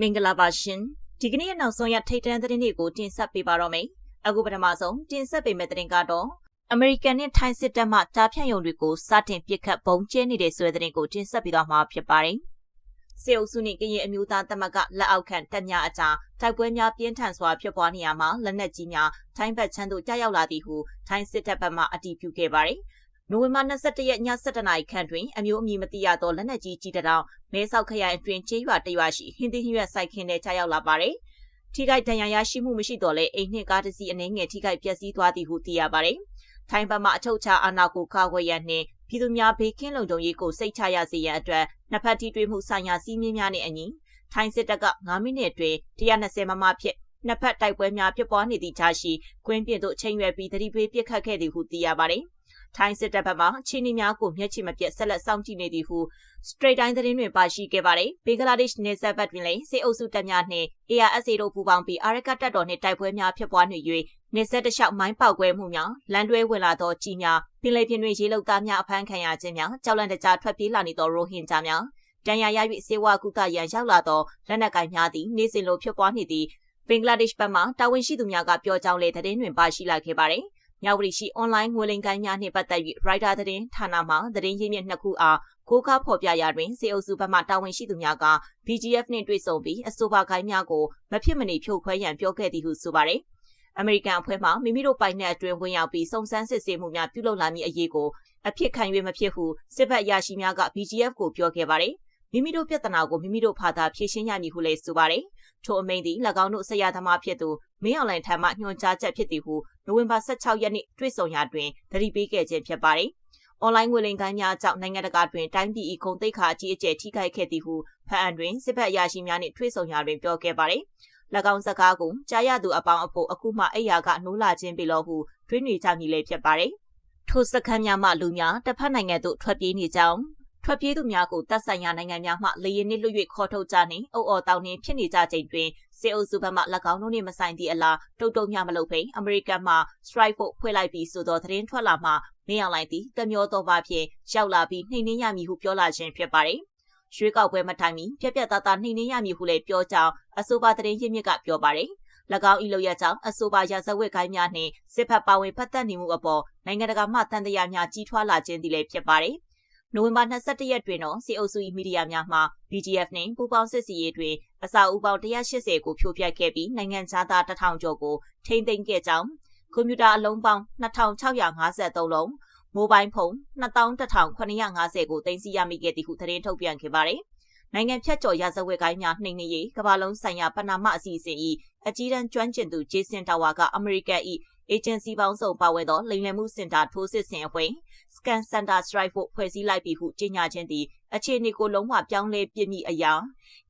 မင်္ဂလာပါရှင်ဒီကနေ့ရဲ့နောက်ဆုံးရထိတ်တန့်သတင်းတွေကိုတင်ဆက်ပေးပါတော့မယ်အခုပထမဆုံးတင်ဆက်ပေးမယ့်သတင်းကတော့အမေရိကန်နဲ့ထိုင်းစစ်တပ်မှတားဖြန့်ယုံတွေကိုစတင်ပစ်ခတ်ပုံကျဲနေတဲ့ဆိုတဲ့သတင်းကိုတင်ဆက်ပေးသွားမှာဖြစ်ပါတယ်စေအုပ်စုနှင့်ကရင်အမျိုးသားသမဂ္ဂလက်အောက်ခံတပ်များအကြားတိုက်ပွဲများပြင်းထန်စွာဖြစ်ပွားနေရမှာလက်နက်ကြီးများထိုင်းဘက်ချမ်းသို့ကြားရောက်လာသည်ဟုထိုင်းစစ်တပ်ဘက်မှအတည်ပြုခဲ့ပါတယ်။ နိုဝင်ဘာ22ရက်ည7:00နာရီခန့်တွင်အမျိုးအမည်မသိရသောလက်နက်ကြီးကြီးတောင်မဲဆောက်ခရိုင်အတွင်းကျေးရွာတရွာရှိဟင်းသီးဟင်းရွက်စိုက်ခင်းထဲကြားရောက်လာပါတယ်။ထိခိုက်ဒဏ်ရာရရှိမှုမရှိတော့လဲအိမ်နှင့်ကားတစ်စီးအနှဲငယ်ထိခိုက်ပျက်စီးသွားသည်ဟုသိရပါတယ်။ထိုင်းဘက်မှအချုပ်ချအာဏာကိုကာကွယ်ရန်နှင့်ပြည်သူများဘေးကင်းလုံခြုံရေးကိုစိတ်ချရစေရန်အတွက်နှစ်ဖက်ထိတွေ့မှုဆိုင်ရာစည်းမျဉ်းများနဲ့အညီထိုင်းစစ်တပ်က9မိနစ်အတွင်း120မမဖြစ်နှစ်ဖက်တိုက်ပွဲများဖြစ်ပွားနေသည့်ကြားရှိကွင်းပြင်သို့ချိန်ရွယ်ပြီးတတိပေးပစ်ခတ်ခဲ့သည်ဟုသိရပါတယ်။ ထိုင်းစစ်တပ်ဘက်မှချင်းနီများကိုမျက်ခြေမပြတ်ဆက်လက်စောင့်ကြည့်နေသည်ဟု Straight Time သတင်းတွင်ပါရှိခဲ့ပါတယ်။ဘင်္ဂလားဒေ့ရှ်နယ်စပ်ဘက်တွင်လည်းစစ်အုပ်စုတပ်များနှင့် ARSA တို့ပူးပေါင်းပြီးအာရကတပ်တော်နှင့်တိုက်ပွဲများဖြစ်ပွားနေ၍နေဆက်တလျှောက်မိုင်းပေါက်ကွဲမှုများလမ်းတွဲဝင်လာသောကြီးများပင်လယ်ပြင်တွင်ရေလုံသားများအဖမ်းခံရခြင်းများကြောက်လန့်တကြားထွက်ပြေးလာနေသောရိုဟင်ဂျာများတန်ရာရ၍စေဝါကုသရန်ရောက်လာသောလက်နက်ကိုင်များသည်နေ့စဉ်လိုဖြစ်ပွားနေသည့်ဘင်္ဂလားဒေ့ရှ်ဘက်မှတာဝန်ရှိသူများကပြောကြောင်းလေသတင်းတွင်ပါရှိလာခဲ့ပါတယ်။ မြောက်ရီရှိအွန်လိုင်းငွေလိမ်ကိုင်းများနှင့်ပတ်သက်၍ Writer သတင်းဌာနမှသတင်းရင်းမြစ်နှစ်ခုအားကိုကားဖော်ပြရာတွင်စေအုပ်စုဘက်မှတာဝန်ရှိသူများက BGF နှင့်တွေ့ဆုံပြီးအဆိုပါကိုင်းများကိုမဖြစ်မနေဖြိုခွဲရန်ပြောခဲ့သည်ဟုဆိုပါတယ်။အမေရိကန်အဖွဲ့မှမိမိတို့ပိုင်နက်အတွင်းဝင်ရောက်ပြီးစုံစမ်းစစ်ဆေးမှုများပြုလုပ်လာမည့်အရေးကိုအဖြစ်ခံ၍မဖြစ်ဟုစစ်ဘက်အရာရှိများက BGF ကိုပြောခဲ့ပါတယ်။မိမိတို့ပြဿနာကိုမိမိတို့ဖာသာဖြေရှင်းရမည်ဟုလည်းဆိုပါတယ်။ထိုအမိန့်သည်၎င်းတို့ဆရာသမားဖြစ်သူ မင်းအွန်လိုင်းထံမှညွှန်ကြားချက်ဖြစ်သည်ဟုနိုဝင်ဘာ16ရက်နေ့တွေ့ဆုံရာတွင်သတိပေးခဲ့ခြင်းဖြစ်ပါတယ်။အွန်လိုင်းငွေလိမ်ကိုင်းများကြောင့်နိုင်ငံတကာတွင်တိုင်းပြည်၏ခုံသိက္ခာအကြီးအကျယ်ထိခိုက်ခဲ့သည်ဟုဖအံတွင်စစ်ဘက်အရာရှိများနှင့်တွေ့ဆုံရာတွင်ပြောခဲ့ပါတယ်။၎င်းစကားကိုကြားရသူအပေါင်းအဖို့အခုမှအိယာကနိုးလာခြင်းပြီလို့ဟုတွင်းနေကြမည်လေဖြစ်ပါတယ်။ထိုစခန်းများမှလူများတစ်ဖက်နိုင်ငံသို့ထွက်ပြေးနေကြောင်း ထွက်ပြေးသူများကိုတပ်ဆိုင်ရာနိုင်ငံများမှလေရင်နှင့်လွတ်၍ခေါ်ထုတ်ကြနှင့်အုပ်အော်တောင်းနှင့်ဖြစ်နေကြချိန်တွင်စေအုပ်စုဘက်မှ၎င်းတို့နှင့်မဆိုင်သည့်အလားတုတ်တုံများမလုပ်ဖိအမေရိကန်မှ strike ဖို့ဖွဲ့လိုက်ပြီးဆိုသောသတင်းထွက်လာမှမင်းအောင်လိုက်သည်တမျောသောပါဖြင့်ရောက်လာပြီးနှိမ်နှင်းရမည်ဟုပြောလာခြင်းဖြစ်ပါတယ်။ရွှေကောက်ပွဲမတိုင်မီပြက်ပြက်သားသားနှိမ်နှင်းရမည်ဟုလည်းပြောကြောင်းအဆိုပါသတင်းရင်းမြစ်ကပြောပါတယ်။၎င်းဤလိုရကြောင်းအဆိုပါရာဇဝတ်ကိုင်းများနှင့်စစ်ဖက်ပါဝင်ဖက်သက်နေမှုအပေါ်နိုင်ငံတကာမှတန်တရားများကြီးထွားလာခြင်းသည်လည်းဖြစ်ပါတယ်။ နိုဝင်ဘာ22ရက်တွင်တော့စီအုပ်စု၏မီဒီယာများမှ BGF နှင့်ပူးပေါင်းစစ်စီရေးတွင်အစာအုပ်ပေါင်း180ကိုဖြိုဖျက်ခဲ့ပြီးနိုင်ငံခြားသား1000ကျော်ကိုထိန်းသိမ်းခဲ့ကြောင်းကွန်ပျူတာအလုံးပေါင်း2653လုံးမိုဘိုင်းဖုန်း21,950ကိုတင်စီရမိခဲ့သည်ဟုသတင်းထုတ်ပြန်ခဲ့ပါတယ်။နိုင်ငံဖြတ်ကျော်ရာဇဝတ်ကိုင်းများနှိမ်နင်းရေးကမ္ဘာလုံးဆိုင်ရာပဏာမအစီအစဉ်၏အကြီးတန်းကျွမ်းကျင်သူဂျေဆင်တာဝါကအမေရိကန်၏ အေဂျင်စီပေါင်းစုံပါဝင်သောလိမ်လည်မှုစင်တာထိုးစစ်ဆင်အဖွဲ့ Scan Center Strike ဖို့ဖွဲ့စည်းလိုက်ပြီဟုကြေညာခြင်းသည်အခြေအနေကိုလုံးဝပြောင်းလဲပြစ်မိအရာ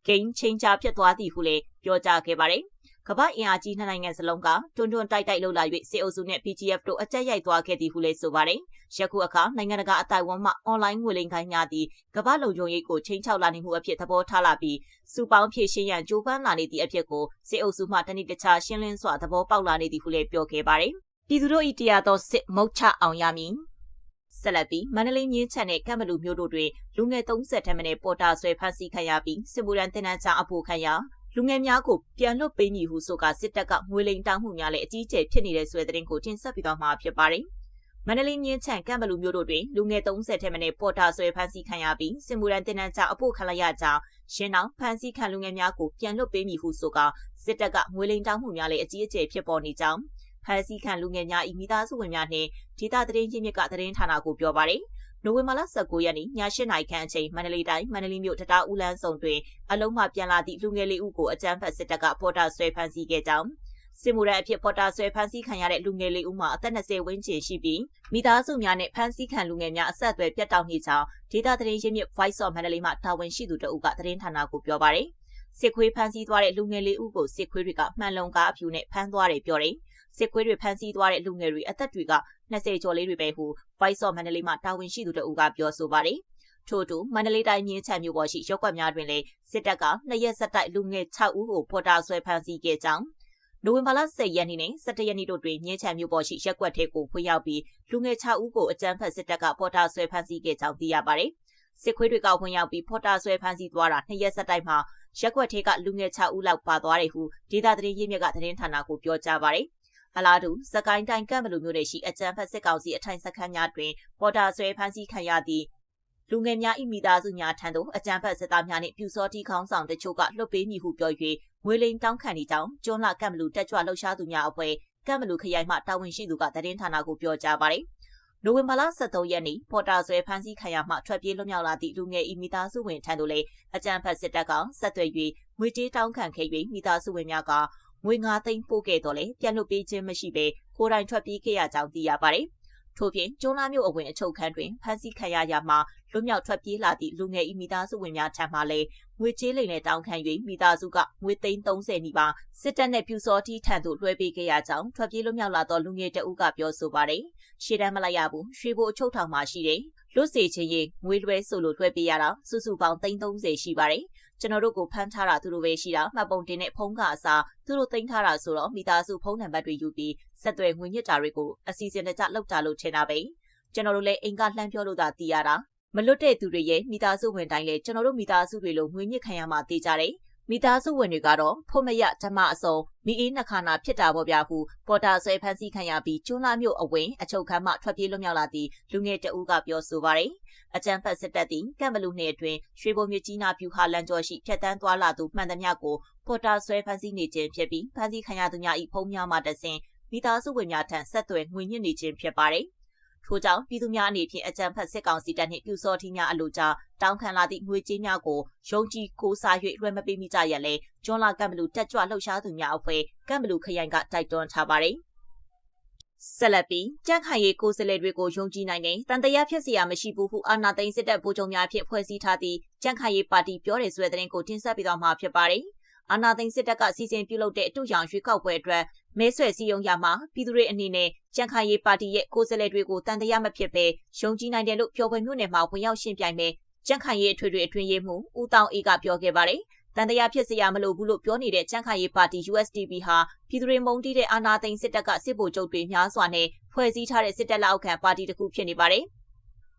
game changer ဖြစ်သွားသည်ဟုလည်းပြောကြားခဲ့ပါတယ်။ ကမ္ဘာအင်အားကြီးနှစ်နိုင်ငံစလုံးကတွန်းတွန်းတိုက်တိုက်လှုပ်လာ၍စစ်အုပ်စုနဲ့ PGF တို့အကြက်ရိုက်သွားခဲ့သည်ဟုလည်းဆိုပါတယ်။ယခုအခါနိုင်ငံတကာအတိုင်းအဝန်းမှအွန်လိုင်းငွေလိမ်ခိုင်းများသည့်ကမ္ဘာလုံခြုံရေးကိုချိန်ချောက်လာနေမှုအဖြစ်သဘောထားလာပြီးစုပေါင်းဖြည့်ရှင်းရန်ကြိုးပမ်းလာနေသည့်အဖြစ်ကိုစစ်အုပ်စုမှတနည်းတခြားရှင်းလင်းစွာသဘောပေါက်လာနေသည်ဟုလည်းပြောခဲ့ပါတယ်။ပြည်သူတို့၏တရားတော်စစ်မုတ်ချအောင်ရမည်ဆက်လက်ပြီးမန္တလေးမြင်းချန်နဲ့ကမ်ဘလူမျိုးတို့တွင်လူငယ်30ထက်မနည်းပေါ်တာဆွဲဖမ်းဆီးခံရပြီးစစ်မှုရန်တင်နန်းချအဖို့ခံရ လူငယ်များကိုပြန်လွတ်ပေးမည်ဟုဆိုကစစ်တပ်ကငွေလိမ်တောင်းမှုများလည်းအကြီးအကျယ်ဖြစ်နေတဲ့ဆွဲတဲ့ကိုတင်ဆက်ပြီးတော့မှာဖြစ်ပါတယ်။မန္တလေးမြင်းချန်ကမ်ဘလူမျိုးတို့တွင်လူငယ်30ထက်မနည်းပေါ်တာဆွဲဖမ်းဆီးခံရပြီးစင်မူရန်တင်နန်းချအဖို့ခံလိုက်ရကြောင်းရှင်းအောင်ဖမ်းဆီးခံလူငယ်များကိုပြန်လွတ်ပေးမည်ဟုဆိုကစစ်တပ်ကငွေလိမ်တောင်းမှုများလည်းအကြီးအကျယ်ဖြစ်ပေါ်နေကြောင်းဖမ်းဆီးခံလူငယ်များ၏မိသားစုဝင်များနှင့်ဒေသသတင်းရင်းမြစ်ကသတင်းဌာနကိုပြောပါတယ်။ နိုဝင်ဘာလ19ရက်နေ့ည8နာရီခန့်အချိန်မန္တလေးတိုင်းမန္တလေးမြို့တတားဦးလန်းဆောင်တွင်အလုံးမပြန်လာသည့်လူငယ်လေးဦးကိုအကြမ်းဖက်စစ်တပ်ကပေါ်တာဆွဲဖမ်းဆီးခဲ့ကြောင်းစစ်မှုရန်အဖြစ်ပေါ်တာဆွဲဖမ်းဆီးခံရတဲ့လူငယ်လေးဦးမှာအသက်20ဝန်းကျင်ရှိပြီးမိသားစုများနဲ့ဖမ်းဆီးခံလူငယ်များအဆက်အသွယ်ပြတ်တောက်နေကြောင်းဒေတာသတင်းရင်းမြစ် Voice of Mandalay မှတာဝန်ရှိသူတအုပ်ကသတင်းဌာနကိုပြောပါတယ်စစ်ခွေးဖမ်းဆီးသွားတဲ့လူငယ်လေးဦးကိုစစ်ခွေးတွေကမှန်လုံကားအဖြူနဲ့ဖမ်းသွားတယ်ပြောတယ် စစ်ခွေးတွေဖမ်းဆီးသွားတဲ့လူငယ်တွေအသက်တွေက20ကျော်လေးတွေပဲဟု Voice of Mandalay မှတာဝန်ရှိသူတို့ကပြောဆိုပါတယ်။ထို့တူမန္တလေးတိုင်းမြင်းချံမြို့ပေါ်ရှိရပ်ကွက်များတွင်လည်းစစ်တပ်ကနှစ်ရက်ဆက်တိုက်လူငယ်6ဦးကိုပေါ်တာဆွဲဖမ်းဆီးခဲ့ကြောင်းနိုဝင်ဘာလ10ရက်နေ့နဲ့17ရက်နေ့တို့တွင်မြင်းချံမြို့ပေါ်ရှိရက်ကွက်ထဲကိုဖွင့်ရောက်ပြီးလူငယ်6ဦးကိုအကြမ်းဖက်စစ်တပ်ကပေါ်တာဆွဲဖမ်းဆီးခဲ့ကြောင်းသိရပါတယ်။စစ်ခွေးတွေကဝင်ရောက်ပြီးပေါ်တာဆွဲဖမ်းဆီးသွားတာနှစ်ရက်ဆက်တိုက်မှာရက်ကွက်ထဲကလူငယ်6ဦးလောက်ပါသွားတယ်ဟုဒေသသတင်းရင်းမြစ်ကသတင်းဌာနကိုပြောကြားပါတယ်။ အလားတူစကိုင်းတိုင်းကံမလူမျိုးတွေရှိအကြံဖက်စစ်ကောင်စီအထိုင်စခန်းများတွင်ပေါ်တာဆွဲဖမ်းဆီးခံရသည့်လူငယ်များ၏မိသားစုများထံသို့အကြံဖက်စစ်သားများနှင့်ပြူစောတိခေါင်းဆောင်တချို့ကလွတ်ပေးမည်ဟုပြော၍ငွေလိမ်တောင်းခံနေကြောင်းကျွန်းလကံမလူတက်ကြွလှုပ်ရှားသူများအဖွဲ့ကံမလူခရိုင်မှတာဝန်ရှိသူကသတင်းဌာနကိုပြောကြားပါတယ်။နိုဝင်ဘာလ23ရက်နေ့ပေါ်တာဆွဲဖမ်းဆီးခံရမှထွက်ပြေးလွတ်မြောက်လာသည့်လူငယ်ဤမိသားစုဝင်ထံသို့လည်းအကြံဖက်စစ်တပ်ကဆက်သွယ်၍ငွေကြေးတောင်းခံခဲ့၍မိသားစုဝင်များက ငွေ9သိန်းပို့ခဲ့တော့လည်းပြန်လွတ်ပေးခြင်းမရှိဘဲကိုယ်တိုင်ထွက်ပြေးခဲ့ရကြောင်းသိရပါတယ်။ထို့ပြင်ကျွန်းလာမြို့အဝင်အချုပ်ခန်းတွင်ဖမ်းဆီးခံရရမှလွတ်မြောက်ထွက်ပြေးလာသည့်လူငယ်ဤမိသားစုဝင်များထံမှလည်းငွေကြေးလိမ်နဲ့တောင်းခံ၍မိသားစုကငွေသိန်း30နီးပါးစစ်တပ်နဲ့ပြူစောတိထံသို့လွှဲပေးခဲ့ရကြောင်းထွက်ပြေးလွတ်မြောက်လာသောလူငယ်တအုပ်ကပြောဆိုပါတယ်။ရှေ့တန်းမလိုက်ရဘူးရွှေဘိုအချုပ်ထောင်မှာရှိတယ်။လွတ်စေချင်ရင်ငွေလွှဲဆိုလို့လွှဲပေးရတာစုစုပေါင်း330ရှိပါတယ်။ ကျွန်တော်တို့ကိုဖမ်းထားတာသူတို့ပဲရှိတာမှတ်ပုံတင်တဲ့ဖုန်းကအစားသူတို့သိမ်းထားတာဆိုတော့မိသားစုဖုန်းနံပါတ်တွေယူပြီးဆက်သွယ်ငွေညစ်တာတွေကိုအစီအစဉ်တကျလောက်တာလို့ထင်တာပဲကျွန်တော်တို့လည်းအိမ်ကလှမ်းပြောလို့သာသိရတာမလွတ်တဲ့သူတွေရဲ့မိသားစုဝင်တိုင်းလည်းကျွန်တော်တို့မိသားစုတွေလိုငွေညစ်ခံရမှသိကြတယ် မိသားစုဝင်တွေကတော့ဖို့မရဓမ္မအစုံမိအေးနှခါနာဖြစ်တာပေါ့ဗျာဟုပေါ်တာဆွဲဖမ်းဆီးခံရပြီးကျွန်းလာမြို့အဝင်အချုပ်ခန်းမှထွက်ပြေးလွတ်မြောက်လာသည့်လူငယ်တဦးကပြောဆိုပါတယ်အကြံဖတ်စစ်တပ်သည်ကံမလူနယ်အတွင်းရွှေဘုံမြကြီးနာပြူဟာလန်ကျော်ရှိဖြတ်တန်းသွားလာသူမှန်သမျှကိုပေါ်တာဆွဲဖမ်းဆီးနေခြင်းဖြစ်ပြီးဖမ်းဆီးခံရသူများ၏ဖုံးများမှတဆင်မိသားစုဝင်များထံဆက်သွယ်ငွေညှစ်နေခြင်းဖြစ်ပါတယ် ထို့ကြောင့်ပြည်သူများအနေဖြင့်အကြံဖက်စစ်ကောင်စီတပ်နှင့်ပြူစောထီးများအလို့ကြားတောင်းခံလာသည့်ငွေကြေးများကိုယုံကြည်ကိုးစား၍လွှဲမပေးမိကြရန်လဲကျွန်းလာကံဘလူတက်ကြွလှုပ်ရှားသူများအဖွဲ့ကံဘလူခရိုင်ကတိုက်တွန်းထားပါတယ်ဆက်လက်ပြီးကြန့်ခိုင်ရေးကိုယ်စားလှယ်တွေကိုယုံကြည်နိုင်တဲ့တန်တရားဖြစ်စရာမရှိဘူးဟုအာဏာသိမ်းစစ်တပ်ဗိုလ်ချုပ်များဖြင့်ဖွဲ့စည်းထားသည့်ကြန့်ခိုင်ရေးပါတီပြောတယ်ဆိုတဲ့သတင်းကိုတင်ဆက်ပေးသွားမှာဖြစ်ပါတယ်။အာဏာသိမ်းစစ်တပ်ကစီစဉ်ပြုလုပ်တဲ့အတူရောင်ရွေးကောက်ပွဲအတွက် မဲဆွယ်စည်းရုံးရမှာပြည်သူတွေအနေနဲ့ကြံခိုင်ရေးပါတီရဲ့ကိုယ်စားလှယ်တွေကိုတန်တရားမဖြစ်ပဲယုံကြည်နိုင်တယ်လို့ပြောပွဲမျိုးနယ်မှာဝင်ရောက်ရှင်းပြိုင်မယ်ကြံခိုင်ရေးအထွေထွေအတွင်းရေးမှူးဦးတောင်အေးကပြောခဲ့ပါတယ်တန်တရားဖြစ်စရာမလိုဘူးလို့ပြောနေတဲ့ကြံခိုင်ရေးပါတီ USDP ဟာပြည်သူတွေမုံတီးတဲ့အာဏာသိမ်းစစ်တပ်ကစစ်ဗိုလ်ချုပ်တွေများစွာနဲ့ဖွဲ့စည်းထားတဲ့စစ်တပ်လက်အောက်ခံပါတီတစ်ခုဖြစ်နေပါတယ်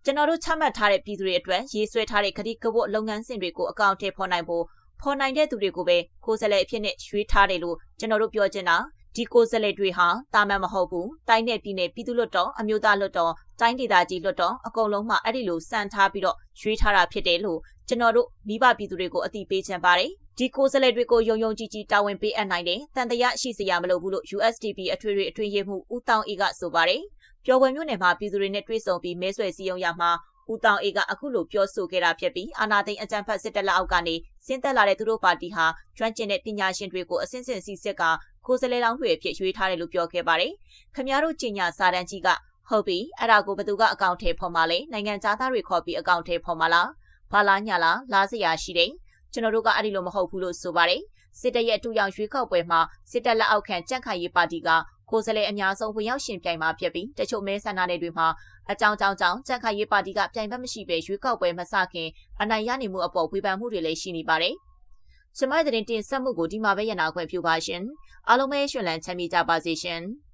ကျွန်တော်တို့ချမှတ်ထားတဲ့ပြည်သူတွေအတွက်ရေးဆွဲထားတဲ့ခရီးကဝတ်လုပ်ငန်းစဉ်တွေကိုအကောင့်ထဲပေါ်နိုင်ဖို့ဖော်နိုင်တဲ့သူတွေကိုပဲကိုယ်စားလှယ်အဖြစ်နဲ့ရွေးထားတယ်လို့ကျွန်တော်တို့ပြောချင်တာ ဒီကိုယ်စားလှယ်တွေဟာတာမန်မဟုတ်ဘူးတိုင်းနယ်ပြည်နယ်ပြည်သူ့လွတ်တော်အမျိုးသားလွတ်တော်တိုင်းဒေသကြီးလွတ်တော်အကုန်လုံးမှအဲ့ဒီလိုစံထားပြီးတော့ရွေးထားတာဖြစ်တယ်လို့ကျွန်တော်တို့မိဘပြည်သူတွေကိုအသိပေးချင်ပါတယ်ဒီကိုယ်စားလှယ်တွေကိုယုံယုံကြည်ကြည်တာဝန်ပေးအပ်နိုင်တယ်တန်တရားရှိစရာမလိုဘူးလို့ USDP အထွေထွေအထွေရေးမှုဦးတောင်အေကဆိုပါတယ်ပျော်ပွဲမျိုးနယ်မှာပြည်သူတွေနဲ့တွေ့ဆုံပြီးမဲဆွယ်စည်းရုံးရမှာ ဦးတောင်အေးကအခုလိုပြောဆိုခဲ့တာဖြစ်ပြီးအာနာသိန်းအကြံဖတ်စစ်တပ်လက်အောက်ကနေဆင်းသက်လာတဲ့သူတို့ပါတီဟာကျွမ်းကျင်တဲ့ပညာရှင်တွေကိုအစင်းစင်စီစစ်ကကိုယ်စားလှယ်လောင်းတွေအဖြစ်ရွေးထားတယ်လို့ပြောခဲ့ပါတယ်။ခမရတို့ကြီးညာစာတန်းကြီးကဟုတ်ပြီအဲ့ဒါကိုဘသူကအကောင့်ထဲပေါ်မှာလဲနိုင်ငံသားသားတွေခေါ်ပြီးအကောင့်ထဲပေါ်မှာလားဘာလားညာလားလားစရာရှိတယ်ကျွန်တော်တို့ကအဲ့ဒီလိုမဟုတ်ဘူးလို့ဆိုပါတယ်စစ်တပ်ရဲ့အတူရောက်ရွေးကောက်ပွဲမှာစစ်တပ်လက်အောက်ခံကြန့်ခိုင်ရေးပါတီက ကိုယ်စားလှယ်အများဆုံးဝင်ရောက်ရှင်ပြိုင်မှာဖြစ်ပြီးတချို့မဲဆန္ဒနယ်တွေမှာအကြောင်းကြောင်းကြောင့်ကြန့်ခိုင်ရေးပါတီကပြိုင်ဘက်မရှိပဲရွေးကောက်ပွဲမစခင်အနိုင်ရနေမှုအပေါ်ဝေဖန်မှုတွေလည်းရှိနေပါတယ်။ကျမတဲ့တင်ဆက်မှုကိုဒီမှာပဲရနာခွင့်ပြုပါရှင်။အားလုံးပဲရှင်လန်းချမ်းမြေကြပါစေရှင်။